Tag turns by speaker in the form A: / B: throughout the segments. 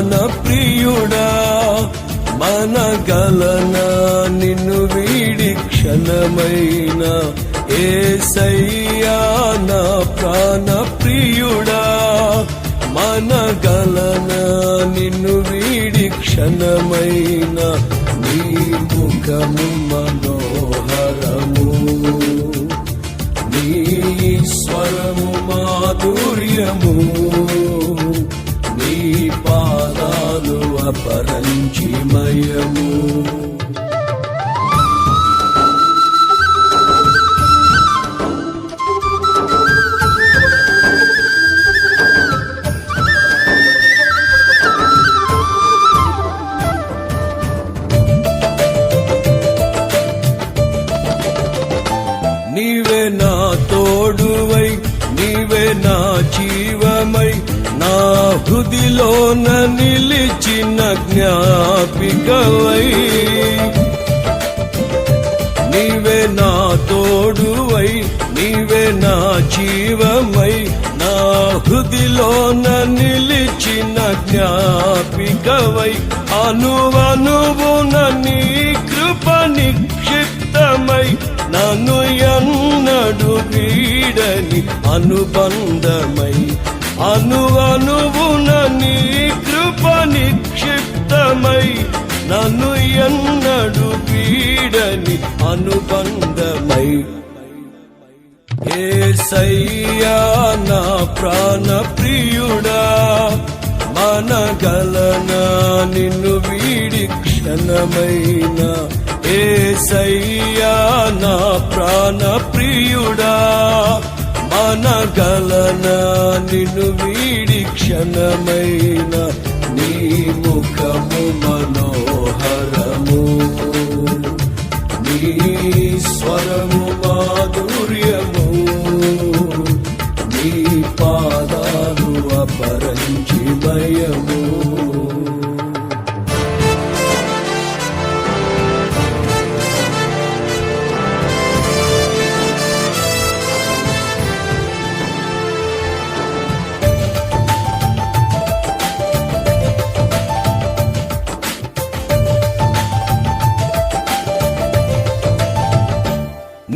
A: మన ప్రియుడా మనగలనా నిన్ను వీడి క్షణమైన ఏసయ్యా నా ప్రాణ ప్రియుడా మనగలనా నిన్ను వీడి క్షణమైన నీ ముఖము మన అపరంచిమయము నా హృదిలోన నిలిచిన జ్ఞాపికవై. నీవే నా తోడువై నీవే నా జీవమై. నా హృదిలోన నిలిచిన జ్ఞాపికవై. అనువనువున నీ కృప నిక్షిప్తమై. నన్ను ఎన్నడు వీడని అనుబంధమై. అనువనువున నీ కృప నిక్షిప్తమై నన్ను ఎన్నడు పీడని అనుబంధమై. ఏసయ్యా నా ప్రాణ ప్రియుడా మనగలనా నిన్ను వీడి క్షణమైన. ఏసయ్యా నా ప్రాణ ప్రియుడా అనగలన నిన్ను వీడి క్షణమైన నీ ముఖము మనోహరము. నీ స్వరము మాధుర్యము. నీ పాదాలు అపరంచిమయము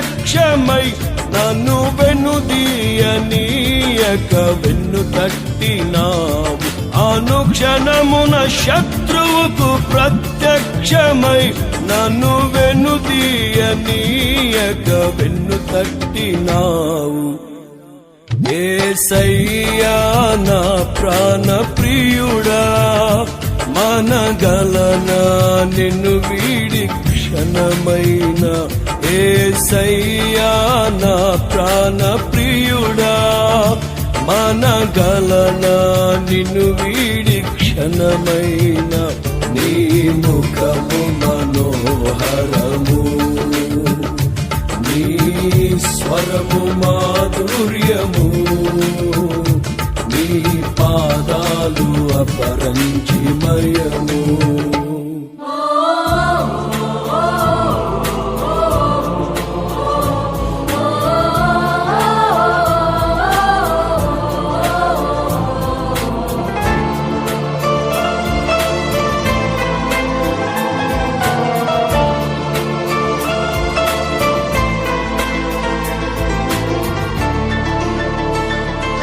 A: ప్రత్యక్షమై నన్ను వెనుదీయనీయక వెన్ను తట్టినావు. అనుక్షణమున శత్రువుకు ప్రత్యక్షమై నన్ను వెనుదీయనీయక వెన్ను తట్టినావు. ఏసయ్యా నా ప్రాణ ప్రియుడా మనగలనా నిన్ను వీడి క్షణమైనా ఏసయ్యా నా ప్రాణ ప్రియుడా మనగలనా నిన్ను వీడి క్షణమైన నీ ముఖము మనోహరము. నీ స్వరము మాధుర్యము. నీ పాదాలు అపరంచిమయము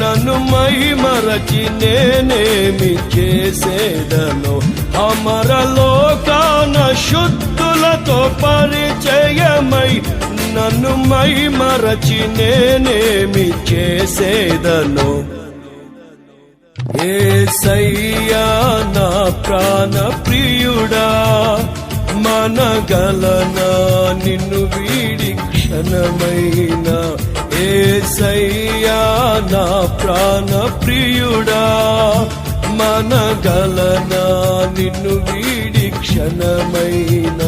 A: నన్ను మహిమరచి నేనేమి చేసేదను? అమరలోకాన శుద్ధులతో పరిచయమై నన్ను మహిమరచి నేనేమి చేసేదను? ఏసయ్యా నా ప్రాణ ప్రియుడా మనగలనా నిన్ను వీడి క్షణమైన ఏసయ్యా నా ప్రాణ ప్రియుడా మనగలనా నిన్ను వీడి క్షణమైన.